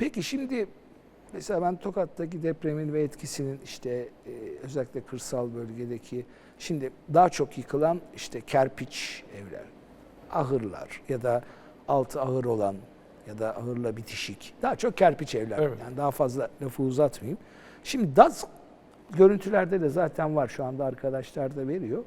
Peki şimdi mesela ben Tokat'taki depremin ve etkisinin işte e, özellikle kırsal bölgedeki şimdi daha çok yıkılan işte kerpiç evler, ahırlar ya da altı ahır olan ya da ahırla bitişik daha çok kerpiç evler. Evet. Yani daha fazla lafı uzatmayayım. Şimdi DAZ görüntülerde de zaten var şu anda arkadaşlar da veriyor.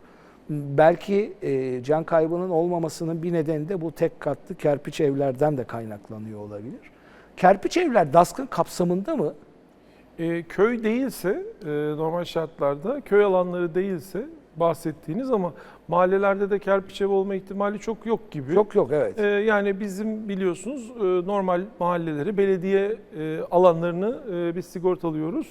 Belki e, can kaybının olmamasının bir nedeni de bu tek katlı kerpiç evlerden de kaynaklanıyor olabilir. Kerpiç evler DASK'ın kapsamında mı? E, köy değilse e, normal şartlarda köy alanları değilse bahsettiğiniz ama mahallelerde de kerpiç ev olma ihtimali çok yok gibi. Yok yok evet. E, yani bizim biliyorsunuz e, normal mahalleleri belediye e, alanlarını e, biz sigortalıyoruz.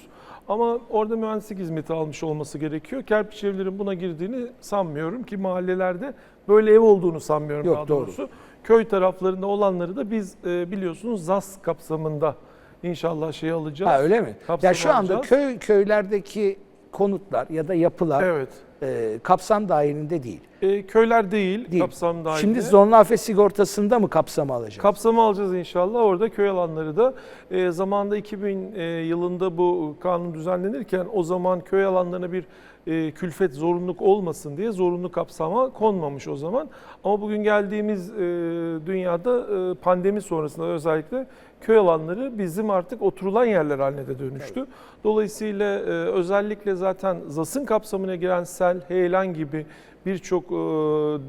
Ama orada mühendislik hizmeti almış olması gerekiyor. Kerpiç evlerin buna girdiğini sanmıyorum ki mahallelerde böyle ev olduğunu sanmıyorum Yok, daha doğru. doğrusu. Köy taraflarında olanları da biz e, biliyorsunuz ZAS kapsamında inşallah şey alacağız. Ha öyle mi? Ya şu anda alacağız. köy köylerdeki konutlar ya da yapılar Evet. E, kapsam dahilinde değil. E, köyler değil, Değil. kapsam dahilinde. Şimdi zorunlu afet sigortasında mı kapsamı alacak? Kapsamı alacağız inşallah. Orada köy alanları da e, zamanında 2000 e, yılında bu kanun düzenlenirken o zaman köy alanlarına bir e, külfet zorunluluk olmasın diye zorunlu kapsama konmamış o zaman. Ama bugün geldiğimiz e, dünyada e, pandemi sonrasında özellikle köy alanları bizim artık oturulan yerler haline de dönüştü. Dolayısıyla e, özellikle zaten ZAS'ın kapsamına giren sel, heyelan gibi birçok e,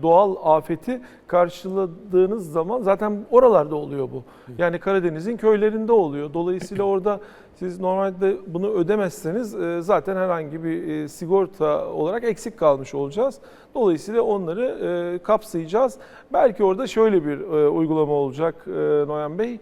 doğal afeti karşıladığınız zaman zaten oralarda oluyor bu. Yani Karadeniz'in köylerinde oluyor. Dolayısıyla orada siz normalde bunu ödemezseniz e, zaten herhangi bir e, sigorta olarak eksik kalmış olacağız. Dolayısıyla onları kapsayacağız. Belki orada şöyle bir uygulama olacak Noyan Bey.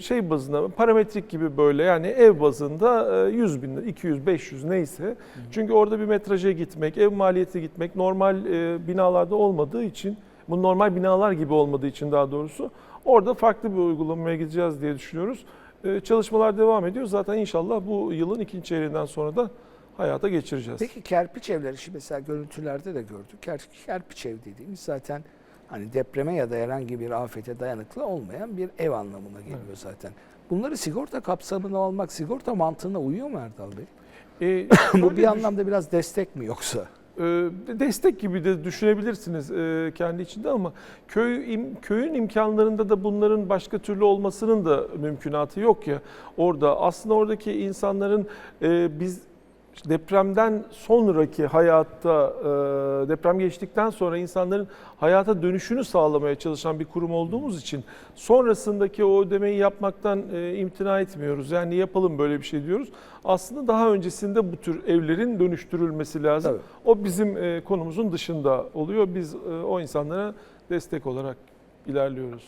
Şey bazında parametrik gibi böyle yani ev bazında e, 100 bin, lira, 200, 500 neyse. Çünkü orada bir metraja gitmek, ev maliyeti gitmek normal e, binalarda olmadığı için, bu normal binalar gibi olmadığı için daha doğrusu orada farklı bir uygulamaya gideceğiz diye düşünüyoruz. E, Çalışmalar devam ediyor. Zaten inşallah bu yılın ikinci çeyreğinden sonra da hayata geçireceğiz. Peki kerpiç evleri şimdi mesela görüntülerde de gördük. Ker, kerpiç ev dediğimiz zaten hani depreme ya da herhangi bir afete dayanıklı olmayan bir ev anlamına geliyor zaten. Bunları sigorta kapsamına almak sigorta mantığına uyuyor mu Erdal Bey? E, Bu bir düş- anlamda biraz destek mi yoksa? Ee, destek gibi de düşünebilirsiniz e, kendi içinde ama köy köyün imkanlarında da bunların başka türlü olmasının da mümkünatı yok ya. Orada aslında oradaki insanların e, biz depremden sonraki hayatta e, deprem geçtikten sonra insanların hayata dönüşünü sağlamaya çalışan bir kurum olduğumuz için sonrasındaki o ödemeyi yapmaktan e, imtina etmiyoruz. Yani yapalım böyle bir şey diyoruz. Aslında daha öncesinde bu tür evlerin dönüştürülmesi lazım. Tabii. O bizim e, konumuzun dışında oluyor. Biz o insanlara destek olarak ilerliyoruz.